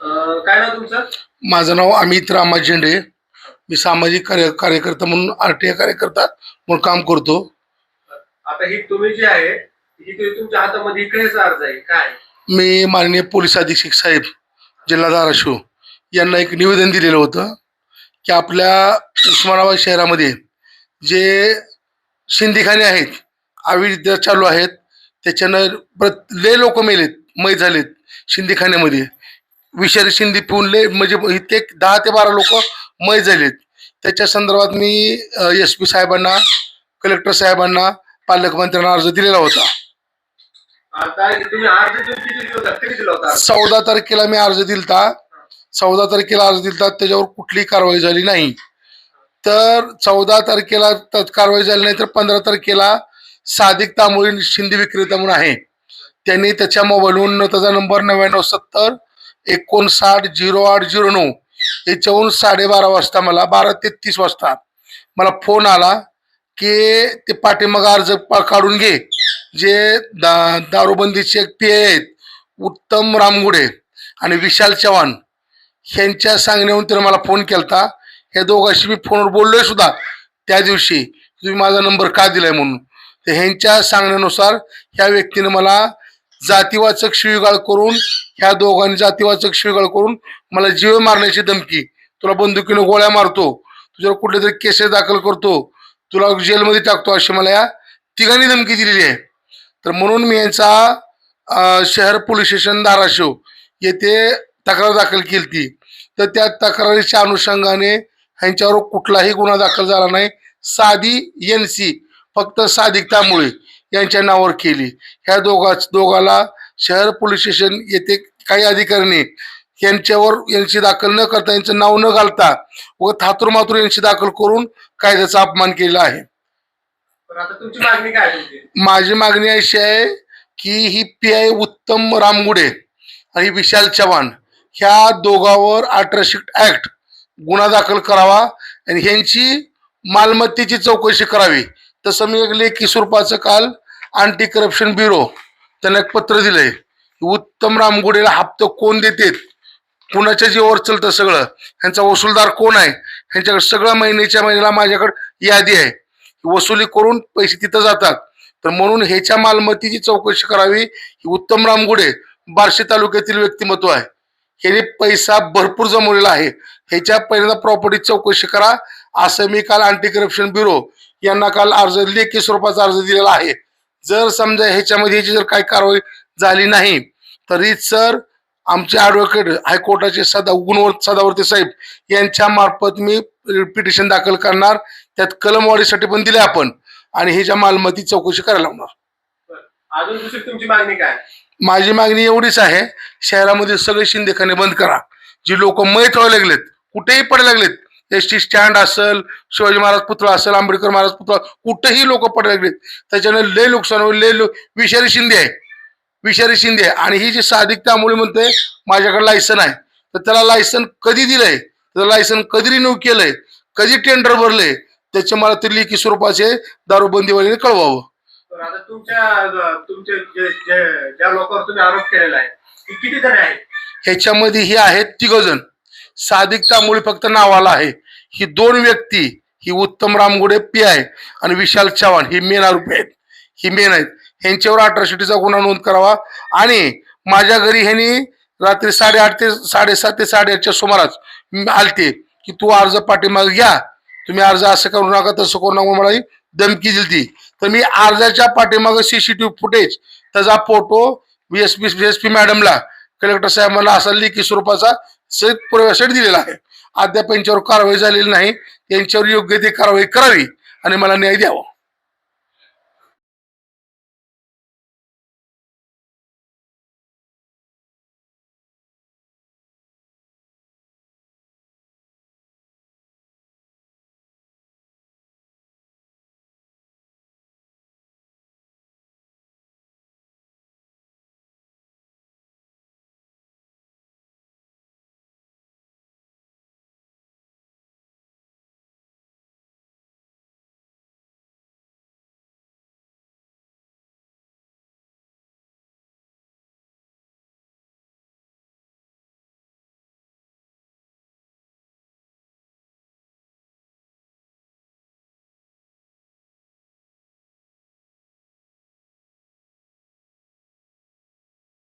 काय नाव तुमचं? माझं नाव अमित रामा झेंडे. मी सामाजिक कार्य कार्यकर्ता म्हणून आर टी आय कार्यकर्ता म्हणून काम करतो. आता ही तुम्ही जी आहे ही तुम्ही तुमच्या हातामध्ये इकडेचा अर्ज आहे. काय? मी माननीय पोलीस अधीक्षक साहेब जिल्हा धाराशिव यांना एक निवेदन दिलेलं होतं की आपल्या उस्मानाबाद शहरामध्ये जे शिंदीखाने आहेत अविद्या चालू आहेत त्याच्यानं प्रत लय लोक मेलेत मै झालेत शिंदीखान्यामध्ये. विषारी शिंदी पिऊन लय म्हणजे इतके दहा ते बारा लोक मै झालेत. त्याच्या संदर्भात मी एस पी साहेबांना कलेक्टर साहेबांना पालकमंत्र्यांना अर्ज दिलेला होता? चौदा तारखेला मी अर्ज दिलता. चौदा तारखेला अर्ज दिलता त्याच्यावर कुठलीही कारवाई झाली नाही. तर चौदा तारखेला कारवाई झाली नाही तर पंधरा तारखेला सादिक तांबोळी शिंदे विक्रेता म्हणून आहे. त्यांनी त्याच्या मोबाईलवरून त्याचा नंबर नव्याण्णव सत्तर एकोणसाठ झिरो आठ झिरो नऊ याच्याहून साडेबारा वाजता मला बारा ते तीस वाजता मला फोन आला की ते पाठीमाग अर्ज काढून घे. जे दा दारूबंदीचे पी आहेत उत्तम रामगुडे आणि विशाल चव्हाण ह्यांच्या सांगण्याहून त्यानं मला फोन केलता. ह्या दोघांशी मी फोनवर बोललोय सुद्धा. त्या दिवशी तुम्ही माझा नंबर का दिलाय म्हणून. तर ह्यांच्या सांगण्यानुसार ह्या व्यक्तीने मला जातीवाचक शिवीगाळ करून ह्या दोघांनी जातीवाचक शिळगळ करून मला जीव मारण्याची धमकी. तुला बंदुकीने गोळ्या मारतो. तुझ्यावर कुठले तरी केसेस दाखल करतो. तुला जेलमध्ये टाकतो अशी मला या तिघांनी धमकी दिलेली आहे. तर म्हणून मी यांचा शहर पोलीस स्टेशन धाराशिव येथे तक्रार दाखल केली ती तर त्या तक्रारीच्या अनुषंगाने ह्यांच्यावर कुठलाही गुन्हा दाखल झाला नाही. साधी एन सी फक्त साधिकतामुळे यांच्या नावावर केली. ह्या दोघा दोघाला शहर पोलीस स्टेशन येथे काही अधिकाऱ्यांनी यांच्यावर यांची दाखल न करता यांचं नाव न घालता व थातूर मातूर यांची दाखल करून कायद्याचा अपमान केलेला आहे. माझी मागणी अशी आहे की ही पी आय उत्तम रामगुडे आणि विशाल चव्हाण ह्या दोघांवर अठराशे ऍक्ट गुन्हा दाखल करावा आणि ह्यांची मालमत्तेची चौकशी करावी. तसं मी एक लेखी स्वरूपाचं काल अँटी करप्शन ब्युरो त्यांना एक पत्र दिलंय उत्तम रामगुडेला हप्त कोण देतेत कुणाच्या जीवावर चलतं सगळं? ह्यांचा वसूलदार कोण आहे? ह्यांच्याकडे सगळं महिन्याच्या महिन्याला माझ्याकडे यादी आहे. वसुली करून पैसे तिथं जातात. तर म्हणून ह्याच्या मालमत्तेची चौकशी करावी ही उत्तम रामगुडे बार्शी तालुक्यातील व्यक्तिमत्व आहे. ह्याने पैसा भरपूर जमवलेला आहे. ह्याच्या पहिल्यांदा प्रॉपर्टी चौकशी करा. असं मी काल अँटी करप्शन ब्युरो यांना काल अर्ज लेखी स्वरूपाचा अर्ज दिलेला आहे. जर समजा ह्याच्यामध्ये ह्याची जर काही कारवाई झाली नाही तरी सर आमचे ॲडव्होकेट हायकोर्टाचे सदा गुणवर सदावर्ती साहेब यांच्या मार्फत मी पिटिशन दाखल करणार. त्यात कलमवाढीसाठी पण दिले आपण. आणि ह्याच्या मालमत्ती चौकशी करायला लावणार. बरं. अजून दुसरी तुमची मागणी काय? माझी मागणी एवढीच आहे शहरामध्ये सगळे शिंदेखाने बंद करा. जी लोक मैत व्हायला लागलेत कुठेही पडायला लागलेत एस टी स्टँड असेल शिवाजी महाराज पुतळा असेल आंबेडकर महाराज पुतळा कुठेही लोक लागलेत त्याच्याने लय नुकसान होईल लय लो- विषारी शिंदे आहे. विषारी शिंदे आहे. आणि ही जी साधिक त्यामुळे म्हणते माझ्याकडे लायसन आहे. तर त्याला लायसन कधी दिलंय? त्याचं लायसन कधी रिन्यू केलंय? कधी टेंडर भरले त्याचे मला ते लेखी स्वरूपाचे दारूबंदीवालीने कळवावं. तर आता तुमच्या तुमचे ज्या लोकांवर तुम्ही आरोप केलेला आहे ती किती जण आहेत? ह्याच्यामध्ये ही आहेत तिघ जण साधिकता मुळे फक्त नावाला आहे. ही दोन व्यक्ती ही उत्तम रामगुडे पी आहे आणि विशाल चव्हाण ही मेन आरोपी आहेत. ही मेन आहेत. ह्यांच्यावर अट्रॉसिटीचा गुन्हा नोंद करावा. आणि माझ्या घरी ह्यांनी रात्री साडेआठ ते साडेसात ते साडेआठच्या सुमारास आलते की तू अर्ज पाठीमागे घ्या. तुम्ही अर्ज असं करू नका तसं करू नका मला धमकी दिली तर मी अर्जाच्या पाठीमागे सीसीटीव्ही फुटेज त्याचा photo S P S P मॅडमला कलेक्टर साहेब मला असा लिखी स्वरूपाचा सहित पुराव्यासाठी दिलेला आहे. अद्याप यांच्यावर कारवाई झालेली नाही. यांच्यावर योग्य ती कारवाई करावी आणि मला न्याय द्यावा.